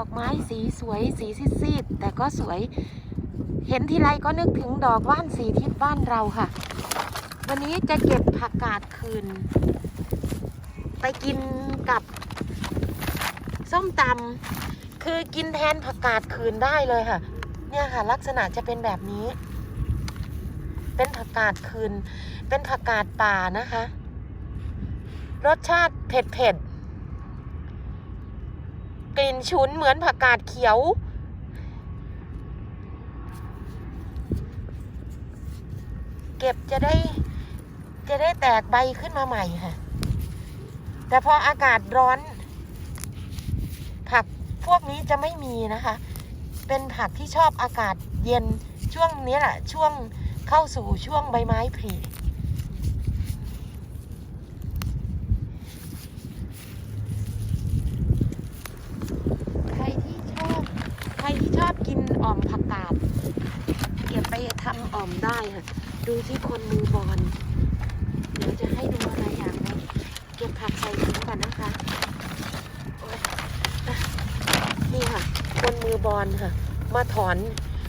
อกไม้สีสวยสีซีดๆแต่ก็สวย เห็นทีไรก็นึกถึงดอกว่านสีทิศบ้านเราค่ะ วันนี้จะเก็บผักกาดคืน ไปกินกับส้มตำคือกินแทนผักกาดคืนได้เลยค่ะ เนี่ยค่ะ ลักษณะจะเป็นแบบนี้ เป็นผักกาดคืน เป็นผักกาดป่านะคะ รสชาติเผ็ดเผ็ดๆ กลิ่นฉุนเหมือนผักกาดเขียว เก็บจะได้จะได้แตกใบขึ้นมาใหม่ค่ะ แต่พออากาศร้อน ผักพวกนี้จะไม่มีนะคะ เป็นผักที่ชอบอากาศเย็นช่วงนี้แหละช่วงเข้าสู่ช่วงใบไม้ผลิใครที่ชอบ ใครที่ชอบกิน อมผักกาดเก็บไปทำอ่อมได้ค่ะ ดูที่คนมือบอลเดี๋ยวจะให้ดูอะไรอย่างนะเก็บผักใส่ถุงก่อนนะคะโอ๊ยอะนี่ค่ะ คนมือบอลค่ะ มาถอน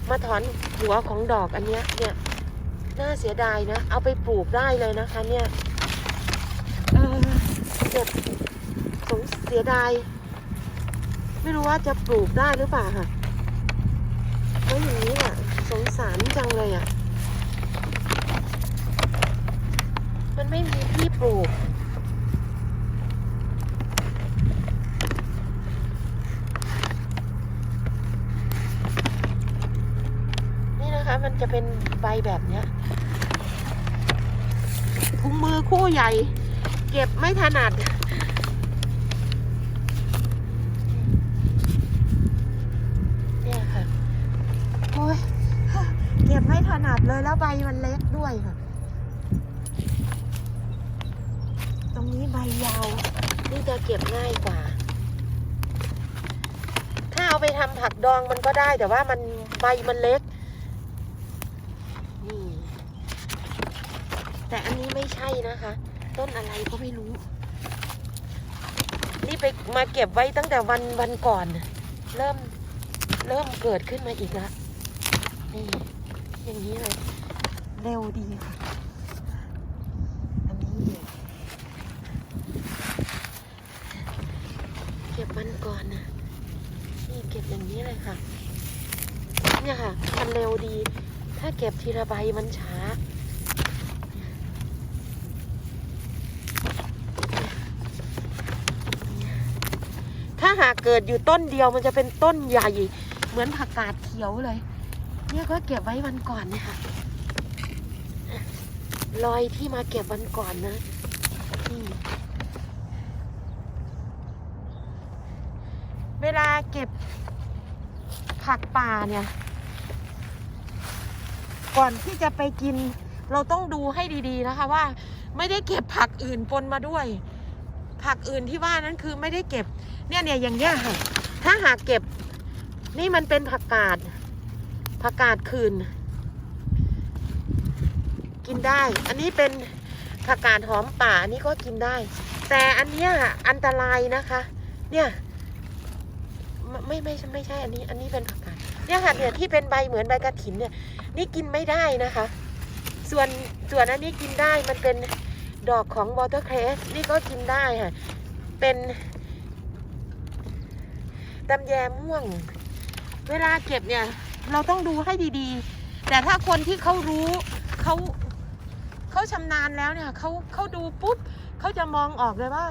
มาถอนหัวของดอกอันเนี้ยเนี่ยน่าเสียดายนะ เอาไปปลูกได้เลยนะคะ เนี่ยเออเก็บสงเสียดาย ไม่รู้ว่าจะปลูกได้หรือเปล่าค่ะแล้วอย่างนี้อะ สงสารจังเลยอะ มันไม่มีที่ปลูก นี่นะคะมันจะเป็นใบแบบเนี้ยถุงมือคู่ใหญ่ เก็บไม่ถนัด เนี่ยค่ะ โอ้ย เก็บไม่ถนัดเลย แล้วใบมันเล็กด้วยค่ะ ตรงนี้ใบยาว นี่จะเก็บง่ายกว่า ถ้าเอาไปทำผักดองมันก็ได้แต่ว่ามันใบมันเล็ก นี่ แต่อันนี้ไม่ใช่นะคะ ต้นอะไรก็ไม่รู้ นี่ไปมาเก็บไว้ตั้งแต่วันวันก่อน เริ่มเริ่มเกิดขึ้นมาอีกแล้วนี่ อย่างนี้เลย เร็วดีค่ะ อันนี้เก็บมันก่อนนะนี่เก็บอย่างนี้เลยค่ะ เนี่ยค่ะ มันเร็วดี ถ้าเก็บทีละใบมันช้าถ้าหากเกิดอยู่ต้นเดียวมันจะเป็นต้นใหญ่ เหมือนผักกาดเขียวเลย เนี่ยก็เก็บไว้วันก่อนเนี่ยค่ะรอยที่มาเก็บวันก่อนนะเวลาเก็บผักป่าเนี่ย ก่อนที่จะไปกิน เราต้องดูให้ดีๆนะคะว่า ไม่ได้เก็บผักอื่นปนมาด้วย ผักอื่นที่ว่านั้นคือไม่ได้เก็บ เนี่ยเนี่ยอย่างเงี้ยค่ะถ้าหากเก็บ นี่มันเป็นผักกาด ผักกาดคืน กินได้ อันนี้เป็นผักกาดหอมป่าอันนี้ก็กินได้ แต่อันเนี้ยอันตรายนะคะ เนี่ยไม่ไม่ไม่ไม่ใช่อันนี้ อันนี้เป็นผักกาดเนี่ยค่ะเนี่ยที่เป็นใบเหมือนใบกระถินเนี่ย นี่กินไม่ได้นะคะ ส่วนส่วนอันนี้กินได้มันเป็นดอกของวอเตอร์เครสนี่ก็กินได้ค่ะ เป็นตำแยม่วง เวลาเก็บเนี่ย เราต้องดูให้ดีๆ แต่ถ้าคนที่เขารู้เขาเขาชำนาญแล้วเนี่ยเขาเขาดูปุ๊บเขาจะมองออกเลยว่า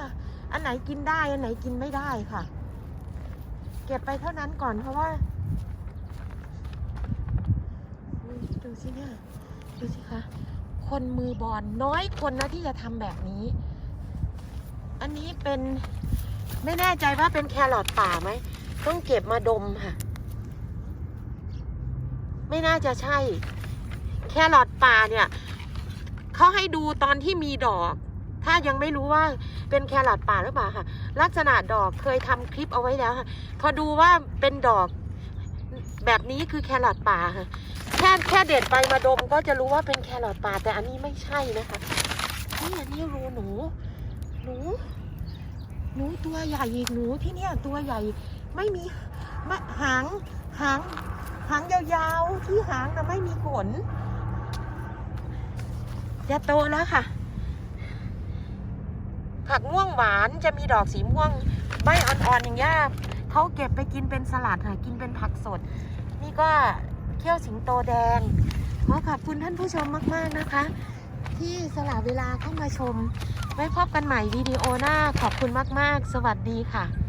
อันไหนกินได้อันไหนกินไม่ได้ค่ะ เก็บไปเท่านั้นก่อนเพราะว่าดูสิเนี่ยดูสิคะคนมือบอลน้อยคนนะที่จะทำแบบนี้ อันนี้เป็นไม่แน่ใจว่าเป็นแครอทป่าไหม ต้องเก็บมาดมค่ะ ไม่น่าจะใช่ แครอทป่าเนี่ยเขาให้ดูตอนที่มีดอก ถ้ายังไม่รู้ว่าเป็นแครอทป่าหรือเปล่าค่ะ ลักษณะดอกเคยทำคลิปเอาไว้แล้วค่ะ พอดูว่าเป็นดอกแบบนี้คือแครอทป่าค่ะ แค่แค่เด็ดใบมาดมก็จะรู้ว่าเป็นแครอทป่า แต่อันนี้ไม่ใช่นะคะนี่อันนี้รูหนู หนู หนูตัวใหญ่หนูที่เนี่ยตัวใหญ่ไม่มีมหางหาง หางยาวๆ ที่หางแต่ะไม่มีขน จะโตแล้วค่ะ ผักม่วงหวานจะมีดอกสีม่วงใบอ่อนๆอย่างเงี้ยเขาเก็บไปกินเป็นสลัดค่ะกินเป็นผักสด นี่ก็เขี้ยวสิงโตแดง ขอขอบคุณท่านผู้ชมมาก ๆนะคะ ที่สละเวลาเข้ามาชม ไว้พบกันใหม่วิดีโอหน้าขอบคุณมาก ๆ สวัสดีค่ะ